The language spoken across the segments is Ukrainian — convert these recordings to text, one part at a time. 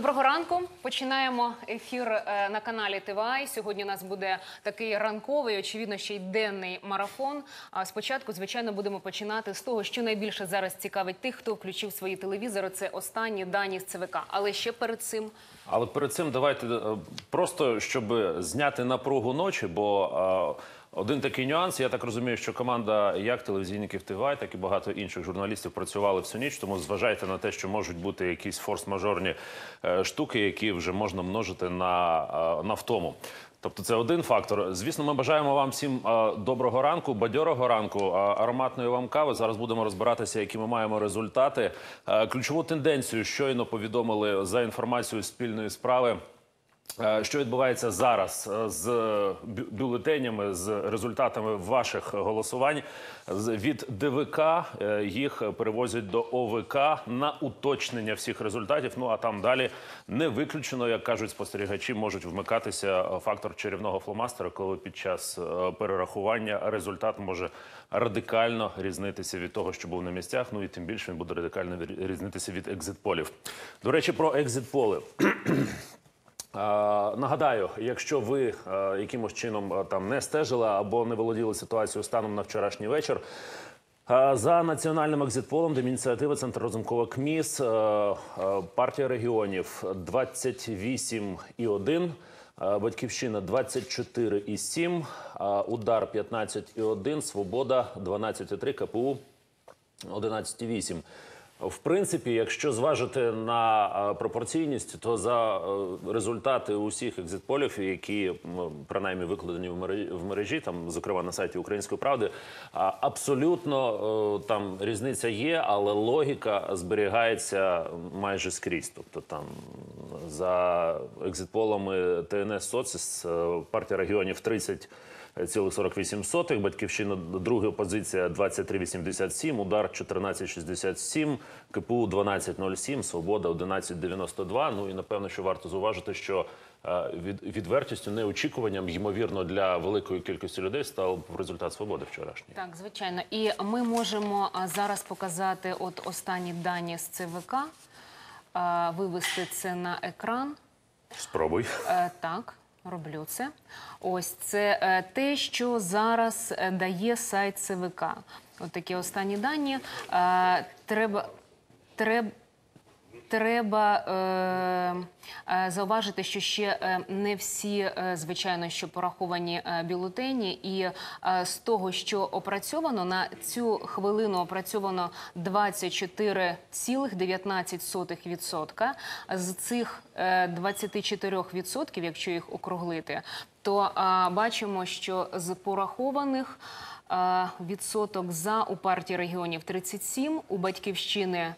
Доброго ранку. Починаємо ефір е, на каналі ТВА. Сьогодні у нас буде такий ранковий, очевидно, ще й денний марафон. А спочатку, звичайно, будемо починати з того, що найбільше зараз цікавить тих, хто включив свої телевізори. Це останні дані з ЦВК. Але ще перед цим Але перед цим давайте е, просто щоб зняти напругу ночі, бо е, один такий нюанс. Я так розумію, що команда як телевізійників ТВА, так і багато інших журналістів працювали всю ніч. Тому зважайте на те, що можуть бути якісь форс-мажорні е, штуки, які вже можна множити на, е, на втому. Тобто це один фактор. Звісно, ми бажаємо вам всім е, доброго ранку, бадьорого ранку, ароматної вам кави. Зараз будемо розбиратися, які ми маємо результати. Ключову тенденцію щойно повідомили за інформацією спільної справи. Е, Що відбувається зараз е, з бюлетенями, з результатами ваших голосувань? Від ДВК е, їх перевозять до ОВК на уточнення всіх результатів. Ну а там далі не виключено, як кажуть спостерігачі, можуть вмикатися фактор чарівного фломастера, коли під час перерахування результат може радикально різнитися від того, що був на місцях. Ну і тим більше він буде радикально різнитися від екзитполів. До речі, про екзитполи. Нагадаю, якщо ви е, якимось чином е, там не стежили або не володіли ситуацією станом на вчорашній вечір. е, За національним екзитполом до ініціативи Центр розумкова КМІС партія регіонів 28,1, е, Батьківщина 24,7, е, Удар 15,1, Свобода 12,3, КПУ 11,8. В принципі, якщо зважити на е, пропорційність, то за е, результати усіх екзитполів, які принаймні викладені в мережі, там зокрема на сайті Української правди, абсолютно е, там різниця є, але логіка зберігається майже скрізь. Тобто там за екзитполами ТНС Соціс партія регіонів 30 цілих 48 сотих, Батьківщина друга позиція 23,87, Удар 14,67, КПУ 12,07, Свобода 11,92. Ну і напевно, що варто зауважити, що е, від, відвертістю, неочікуванням, ймовірно, для великої кількості людей став результат свободи вчорашній. так, звичайно, і ми можемо зараз показати от останні дані з ЦВК, вивести це на екран. Спробуй. Е, так, роблю це. Ось це е, те, що зараз е, дає сайт ЦВК. От такі останні дані. Е, треба. Треба Треба е, е, зауважити, що ще е, не всі, е, звичайно, що пораховані е, бюлетені, і е, з того, що опрацьовано на цю хвилину опрацьовано 24,19%. З цих е, 24%, якщо їх округлити, то е, бачимо, що з порахованих е, відсоток за у партії регіонів 37, у батьківщини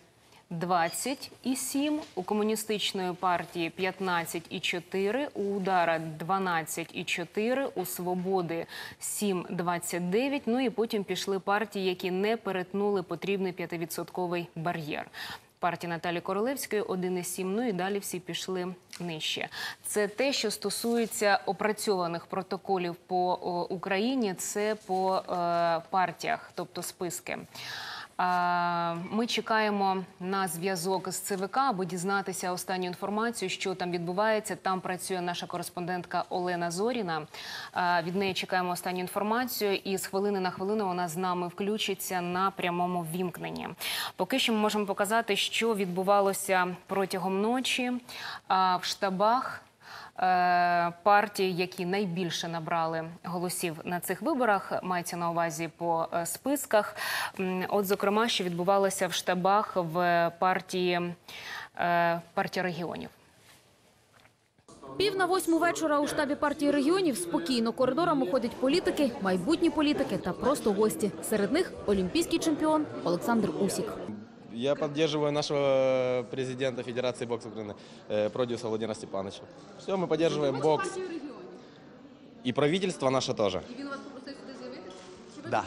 20,7, у комуністичної партії 15,4, у удара 12,4, у свободи 7,29. Ну і потім пішли партії, які не перетнули потрібний 5-відсотковий бар'єр. Партія Наталі Королевської 1,7, ну і далі всі пішли нижче. Це те, що стосується опрацьованих протоколів по Україні, це по е, партіях, тобто списки. Ми чекаємо на зв'язок з ЦВК, аби дізнатися останню інформацію, що там відбувається. Там працює наша кореспондентка Олена Зоріна. Від неї чекаємо останню інформацію, і з хвилини на хвилину вона з нами включиться на прямому ввімкненні. Поки що ми можемо показати, що відбувалося протягом ночі в штабах. Е, партії, які найбільше набрали голосів на цих виборах, мається на увазі по е, списках. От, зокрема, що відбувалося в штабах в партії е, партія регіонів. Пів на восьму вечора у штабі партії регіонів спокійно коридорами ходять політики, майбутні політики та просто гості. Серед них олімпійський чемпіон Олександр Усік. Я поддерживаю нашего президента Федерации бокса Украины, э, продюсера Владимира Степановича. Все, мы поддерживаем бокс. И правительство наше тоже. І він вас попросив сюди з'явитися? Да.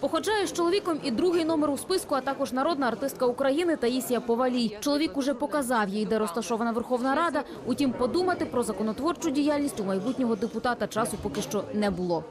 Походжає з чоловіком і другий номер у списку, а також народна артистка України Таїсія Повалій. Чоловік уже показав їй, де розташована Верховна Рада. Утім, подумати про законотворчу діяльність у майбутнього депутата часу поки що не було.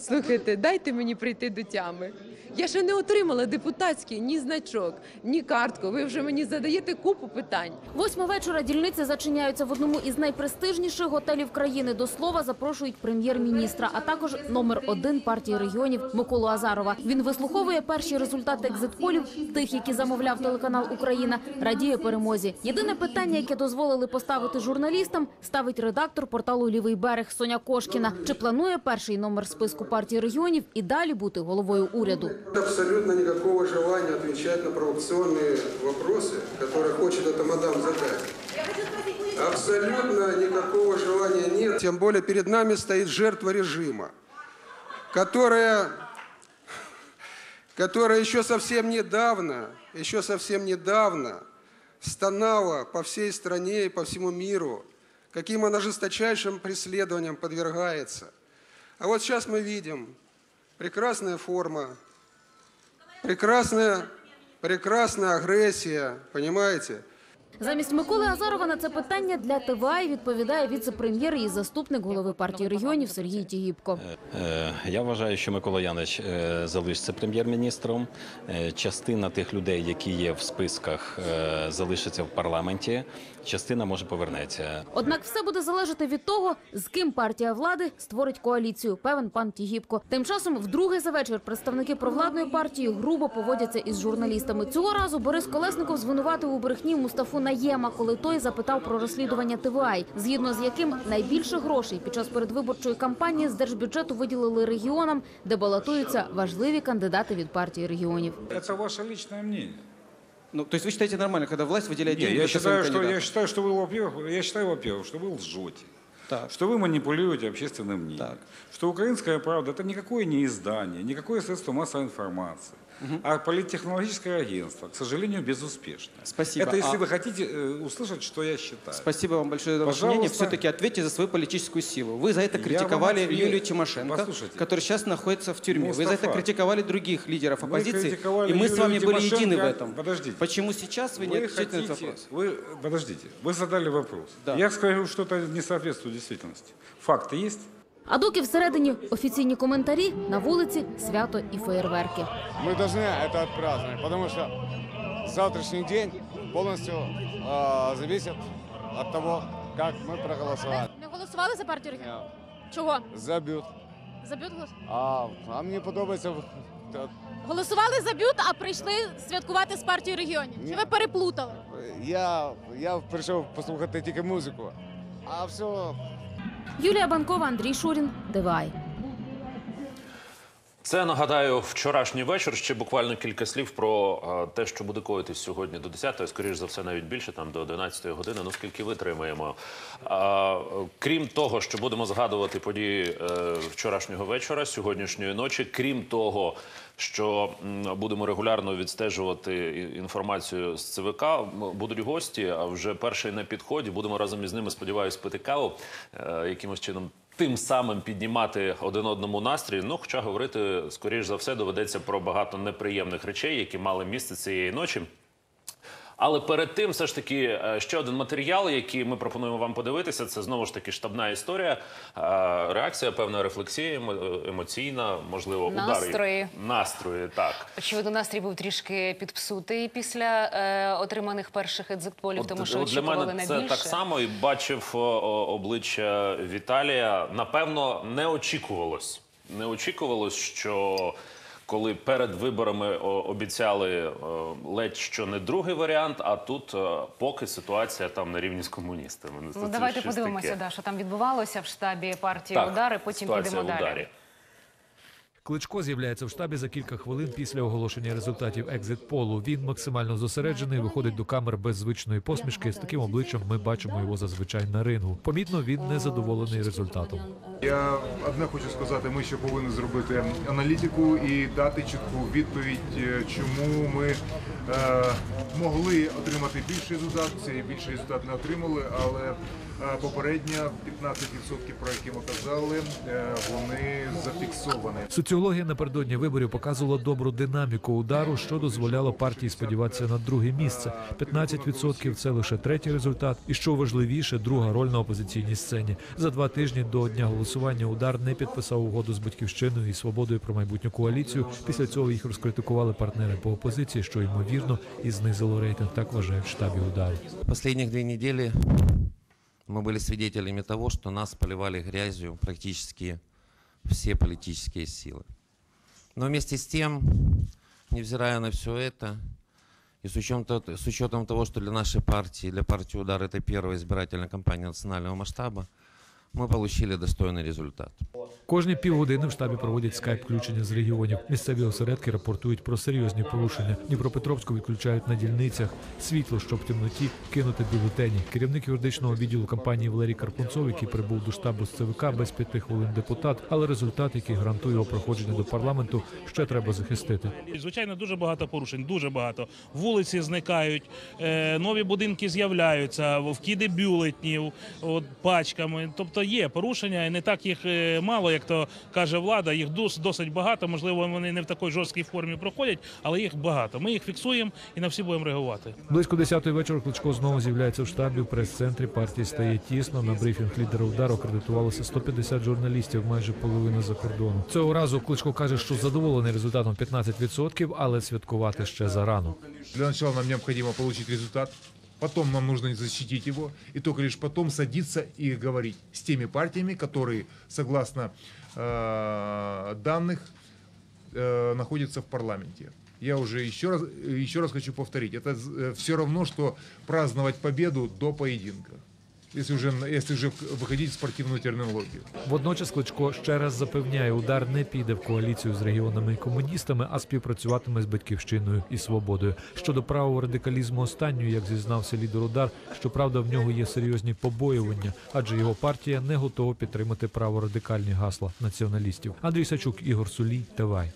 Слухайте, дайте мені прийти до тями. Я ще не отримала депутатський ні значок, ні картку. Ви вже мені задаєте купу питань. Восьма вечора дільниці зачиняються в одному із найпрестижніших готелів країни. До слова запрошують прем'єр-міністра, а також номер один партії регіонів Миколу Азарова. Він вислуховує перші результати екзитполів, тих, які замовляв телеканал Україна. Радіє перемозі. Єдине питання, яке дозволили поставити журналістам, ставить редактор порталу Лівий берег Соня Кошкіна. Чи планує перший номер списку партії регіонів і далі бути головою уряду? Абсолютно никакого желания отвечать на провокационные вопросы, которые хочет эта мадам задать. Абсолютно никакого желания нет. Тем более перед нами стоит жертва режима, которая, которая еще совсем недавно, еще совсем недавно стонала по всей стране и по всему миру, каким она жесточайшим преследованиям подвергается. А вот сейчас мы видим прекрасная форма, прекрасная, прекрасная агрессия, понимаете? Замість Миколи Азарова на це питання для ТВА відповідає віце-прем'єр і заступник голови партії регіонів Сергій Тігіпко. Е, Я вважаю, що Микола Янович е, залишиться прем'єр-міністром. Е, Частина тих людей, які є в списках, е, залишиться в парламенті. Частина може повернеться. Однак все буде залежати від того, з ким партія влади створить коаліцію. Певен пан Тігіпко. Тим часом, вдруге за вечір, представники провладної партії грубо поводяться із журналістами. Цього разу Борис Колесников звинуватив у брехні Мустафу Наєма, коли той запитав про розслідування ТВАЙ, згідно з яким найбільше грошей під час передвиборчої кампанії з держбюджету виділили регіонам, де балотуються важливі кандидати від партії регіонів. Это ваше личное мнение. Ну, то есть вы считаете нормально, когда власть выделяет Не, деньги я только своим считаю, что я кандидатам? считаю, что вы, во-первых, я считаю, во-первых, что вы лжете. Так. Что вы манипулируете общественным мнением. Так. Что «Украинская правда» – это никакое не издание, никакое средство массовой информации, А политтехнологическое агентство, к сожалению, безуспешно. Спасибо. Это если А- вы хотите э, услышать, что я считаю. Спасибо вам большое за ваше мнение. Все-таки ответьте за свою политическую силу. Вы за это критиковали ответ- Юлию Тимошенко, Послушайте. которая сейчас находится в тюрьме. Вы за это Мустафа. критиковали других лидеров оппозиции, и мы с Юлию вами были едины в этом. Подождите. Почему сейчас вы, не Вы отвечаете на этот хотите, вопрос? вы, подождите, вы задали вопрос. Да. Я скажу, что-то не соответствует действительности. Факты есть? А доки всередині офіційні коментарі на вулиці свято і феєрверки. Мы должны это отпраздновать, потому что завтрашний день полностью э, зависит от того, как мы проголосовали. Не голосували за партію регіонів? Чого? За бют. За бют голос- А, а мені подобається та, Голосували за бют, а прийшли святкувати з партією регіонів. Чи Ні. ви переплутали? я, я прийшов послухати тільки музику. А все Юлія Банкова, Андрій Шурін, Дивай. Це нагадаю вчорашній вечір. Ще буквально кілька слів про е, те, що буде коїтись сьогодні до 10-ї, скоріш за все, навіть більше, там до 11-ї години. Ну скільки витримаємо. Крім того, що будемо згадувати події е, вчорашнього вечора, сьогоднішньої ночі, крім того. Що будемо регулярно відстежувати інформацію з ЦВК. Будуть гості, а вже перший на підході. Будемо разом із ними, сподіваюся, пити каву е, якимось чином тим самим піднімати один одному настрій. Ну, хоча говорити, скоріш за все, доведеться про багато неприємних речей, які мали місце цієї ночі. Але перед тим, все ж таки, е, ще один матеріал, який ми пропонуємо вам подивитися. Це знову ж таки штабна історія, е, реакція, певна рефлексія, емоційна, можливо, удари Настрої. настрої. Так Очевидно, настрій був трішки підпсутий після е, отриманих перших екзитполів, тому що для мене це більше. так само і бачив обличчя Віталія. Напевно, не очікувалось. Не очікувалось, що коли перед виборами обіцяли ледь що не другий варіант, а тут поки ситуація там на рівні з комуністами. Ну, Це давайте подивимося, таке. да, що там відбувалося в штабі партії Так, удари. Потім підемо далі. Кличко з'являється в штабі за кілька хвилин після оголошення результатів екзит-полу. Він максимально зосереджений, виходить до камер без звичної посмішки. З таким обличчям ми бачимо його зазвичай на рингу. Помітно, він незадоволений результатом. Я одне хочу сказати, ми ще повинні зробити аналітику і дати чітку відповідь, е, чому ми могли отримати більший результат. Цей більший результат не отримали, але е, попередньо 15%, про які ми казали, е, вони зафіксовані. Соціологія напередодні виборів показувала добру динаміку удару, що дозволяло партії сподіватися на друге місце. 15% – це лише третій результат. І що важливіше, друга роль на опозиційній сцені. За два тижні до дня голосування удар не підписав угоду з батьківщиною і свободою про майбутню коаліцію. Після цього їх розкритикували партнери по опозиції, що ймовірно і знизило рейтинг. Так вважають в штабі удару. Последних две недели мы были свидетелями того, что нас поливали грязью практически все политические силы. Но вместе с тем, невзирая на все это, и с учетом, то- с учетом того, что для нашей партии, для партии «Удар» это первая избирательная кампания национального масштаба, мы получили достойный результат. Кожні півгодини в штабі проводять скайп-включення з регіонів. Місцеві осередки рапортують про серйозні порушення. Дніпропетровську відключають на дільницях світло, щоб в темноті кинути бюлетені. Керівник юридичного відділу кампанії Валерій Карпунцов, який прибув до штабу з ЦВК без п'яти хвилин депутат, але результат, який гарантує його проходження до парламенту, ще треба захистити. Звичайно, дуже багато порушень, дуже багато. Вулиці зникають, е, нові будинки з'являються, вкиди бюлетнів от, пачками. Тобто є порушення, і не так їх е, мало, як то каже влада. Їх дос- досить багато. Можливо, вони не в такій жорсткій формі проходять, але їх багато. Ми їх фіксуємо і на всі будемо реагувати. Близько 10-ї вечора Кличко знову з'являється в штабі. В прес-центрі партії стає тісно. На брифінг лідера удару акредитувалося 150 журналістів, майже половина за кордону. Цього разу Кличко каже, що задоволений результатом 15%, але святкувати ще зарано. Для начала нам необходимо получить результат, потом нам нужно защитить его, и только лишь потом садиться и говорить с теми партиями, которые, согласно э, данных, э, находятся в парламенте. Я уже еще раз, еще раз хочу повторить, это все равно, что праздновать победу до поединка. Если уже, если уже выходить в спортивную терминологию. Водночас Кличко ще раз запевняє, удар не піде в коаліцію з регіонами і комуністами, а співпрацюватиме з батьківщиною і свободою. Щодо правого радикалізму останньої, як зізнався лідер удар, щоправда, в нього є серйозні побоювання, адже його партія не готова підтримати праворадикальні гасла націоналістів. Андрій Сачук, Ігор Сулій, Тивай.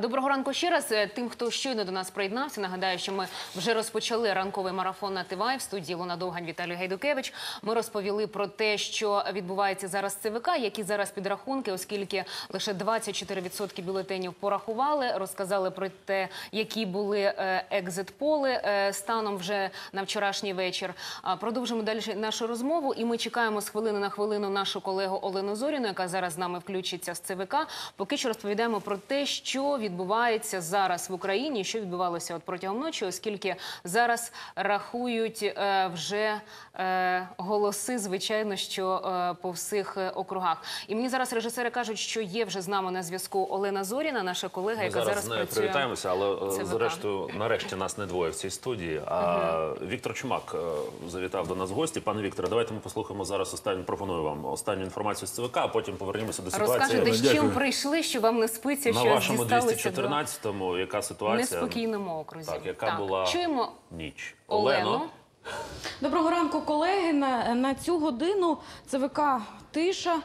Доброго ранку ще раз. Е, Тим, хто щойно до нас приєднався, нагадаю, що ми вже розпочали ранковий марафон на ТВАЙ в студії Луна Довгань Віталій Гайдукевич. Ми розповіли про те, що відбувається зараз ЦВК, які зараз підрахунки, оскільки лише 24% бюлетенів порахували. Розказали про те, які були е, екзит-поли е, станом вже на вчорашній вечір. Продовжимо далі нашу розмову, і ми чекаємо з хвилини на хвилину нашу колегу Олену Зоріну, яка зараз з нами включиться з ЦВК. Поки що розповідаємо про те, що відбувається зараз в Україні, що відбувалося от протягом ночі, оскільки зараз рахують е, вже е, голоси, звичайно, що е, по всіх е, округах. І мені зараз режисери кажуть, що є вже з нами на зв'язку Олена Зоріна, наша колега, Ми яка зараз зараз працює. привітаємося, але е, ЦВК. зрештою, нарешті нас не двоє в цій студії. А Віктор Чумак е, завітав до нас в гості. Пане Вікторе, давайте ми послухаємо зараз останню. Пропоную вам останню інформацію з ЦВК, а потім повернемося до ситуації. Розкажете, з чим прийшли, що вам не спиться, на що вашому дісталося 214-му, яка ситуація? неспокійному окрузі. Так, яка була Чуємо ніч? Олену. Доброго ранку, колеги. На, на цю годину ЦВК тиша.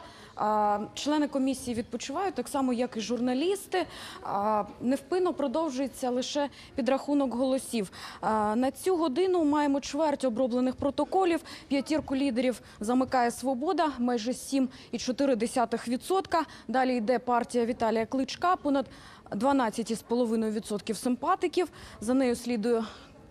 Члени комісії відпочивають, так само як і журналісти. Невпинно продовжується лише підрахунок голосів. На цю годину маємо чверть оброблених протоколів. П'ятірку лідерів замикає свобода, майже 7,4%. Далі йде партія Віталія Кличка, понад 12,5% симпатиків. За нею слідує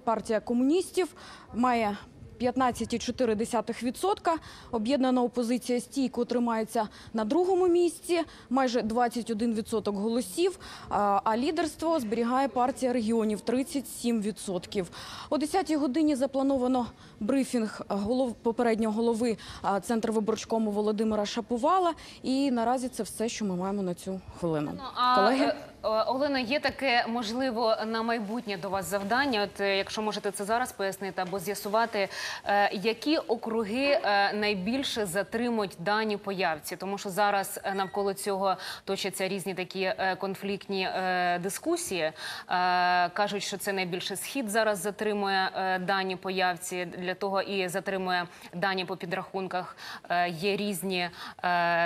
партія комуністів, має 15,4%. Об'єднана опозиція стійко тримається на другому місці, майже 21% голосів. А лідерство зберігає партія регіонів 37%. О 10-й годині заплановано брифінг голов попереднього голови Центру виборчкому Володимира Шаповала. І наразі це все, що ми маємо на цю хвилину. Колеги. Е, Олена, є таке можливо на майбутнє до вас завдання. От е, якщо можете це зараз пояснити або з'ясувати, е, які округи найбільше затримують дані появці, тому що зараз навколо цього точаться різні такі конфліктні дискусії. Кажуть, що це найбільше схід зараз затримує дані появці для того і затримує дані по підрахунках. Є різні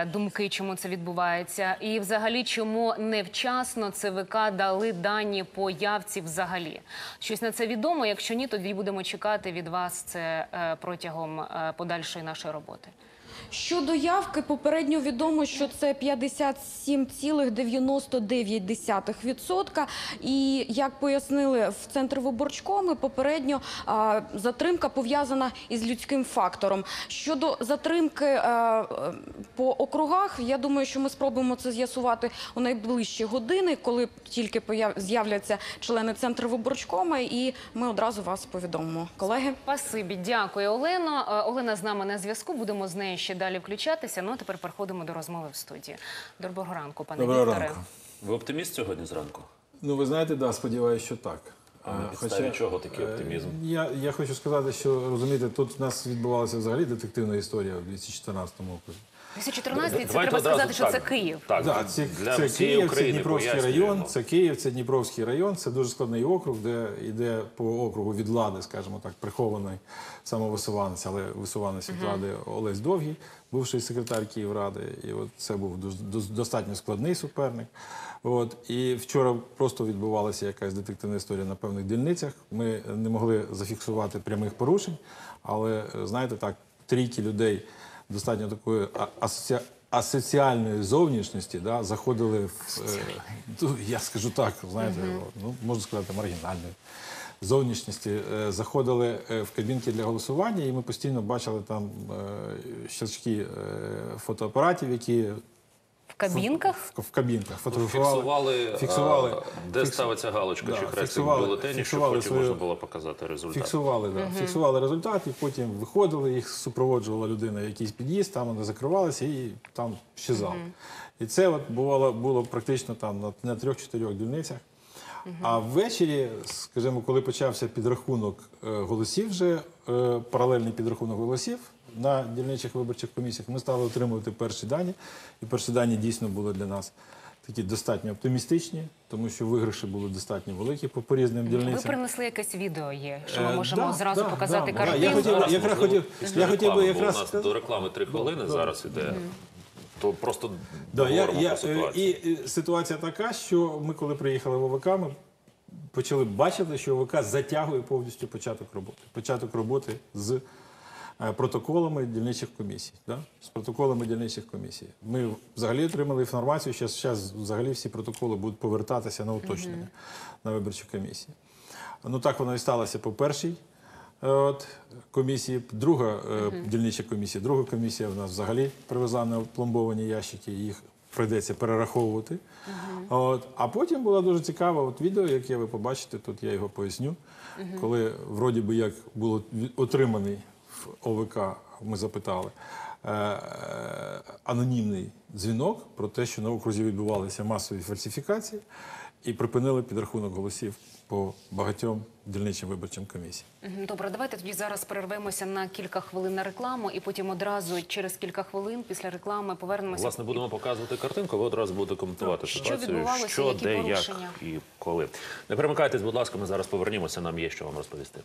думки, чому це відбувається, і взагалі чому невчасно вчасно ЦВК дали дані по явці взагалі? Щось на це відомо? Якщо ні, тоді будемо чекати від вас це е, протягом е, подальшої нашої роботи. Щодо явки, попередньо відомо, що це 57,99%. І як пояснили в центр виборчкоми, попередньо затримка пов'язана із людським фактором. Щодо затримки е, е, по округах, я думаю, що ми спробуємо це з'ясувати у найближчі години, коли тільки з'являться члени центру виборчкома, і ми одразу вас повідомимо. Колеги. Спасибі, дякую, Олено. Е, Олена з нами на зв'язку. Будемо з нею ще далі включатися. Ну а тепер переходимо до розмови в студії. Доброго ранку, пане Доброго Вікторе. ранку. Ви оптиміст сьогодні зранку? Ну, ви знаєте, да, сподіваюся, що так. А на Е, підставі чого такий е, оптимізм? Я, я хочу сказати, що розумієте, тут у нас відбувалася взагалі детективна історія в 2014 році. 2014 це треба сказати, що це Київ. Так, Да, це, для це всієї Київ, це Дніпровський пояснюємо. район, це Київ, це Дніпровський район. Це дуже складний округ, де йде по округу від влади, скажімо так, прихований самовисуванець, але висуванець від влади Олесь Довгий, бувший секретар Київради. І от це був дос- дос- достатньо складний суперник. От і вчора просто відбувалася якась детективна історія на певних дільницях. Ми не могли зафіксувати прямих порушень, але е, знаєте, так, трійки людей достатньо такої асоці... асоціальної зовнішності да, заходили в, е, ну, я скажу так, знаєте, ну, можна сказати, маргінальної зовнішності, е, заходили е, в кабінки для голосування, і ми постійно бачили там е, щелчки е, фотоапаратів, які кабінках? в, в кабінках фотографували. Фіксували, фіксували, а, де фікс- ставиться галочка Да, чи хрестик в фіксували- бюлетені, щоб потім свою- можна було показати результат. Фіксували, да. фіксували результат, і потім виходили, їх супроводжувала людина в якийсь під'їзд, там вони закривалися і там щезали. І це от бувало, було практично там на, на трьох-чотирьох дільницях. А ввечері, скажімо, коли почався підрахунок е, голосів, вже е, паралельний підрахунок голосів на дільничих виборчих комісіях, ми стали отримувати перші дані. І перші дані дійсно були для нас такі достатньо оптимістичні, тому що виграші були достатньо великі по, по різним Ви принесли якесь відео є, що ми Е, можемо да, зразу да, показати да, картинку. Я хотів, Зараз, якраз хотів, я хотів би якраз у нас до реклами три хвилини зараз іде. То просто Да, я, про е, ситуацію. і е, ситуація така, що ми, коли приїхали в ОВК, ми почали бачити, що ОВК затягує повністю початок роботи. Початок роботи з е, протоколами дільничих комісій. Да? З протоколами дільничих комісій. Ми взагалі отримали інформацію, що зараз взагалі всі протоколи будуть повертатися на уточнення на виборчі комісії. Ну так воно і сталося по першій е, от, комісії. Друга е, дільнича комісія, друга комісія в нас взагалі привезла на пломбовані ящики, їх прийдеться перераховувати. От, а потім було дуже цікаве от відео, яке ви побачите, тут я його поясню. Коли вроді би як було отриманий в ОВК, ми запитали. е, Анонімний дзвінок про те, що на окрузі відбувалися масові фальсифікації, і припинили підрахунок голосів по багатьом дільничим виборчим комісіям. Добре, давайте тоді зараз перервемося на кілька хвилин на рекламу, і потім одразу через кілька хвилин після реклами повернемося. Власне, будемо показувати картинку, ви одразу будете коментувати Що ситуацію, що, де, як і коли. Не перемикайтесь, будь ласка, ми зараз повернімося, нам є що вам розповісти.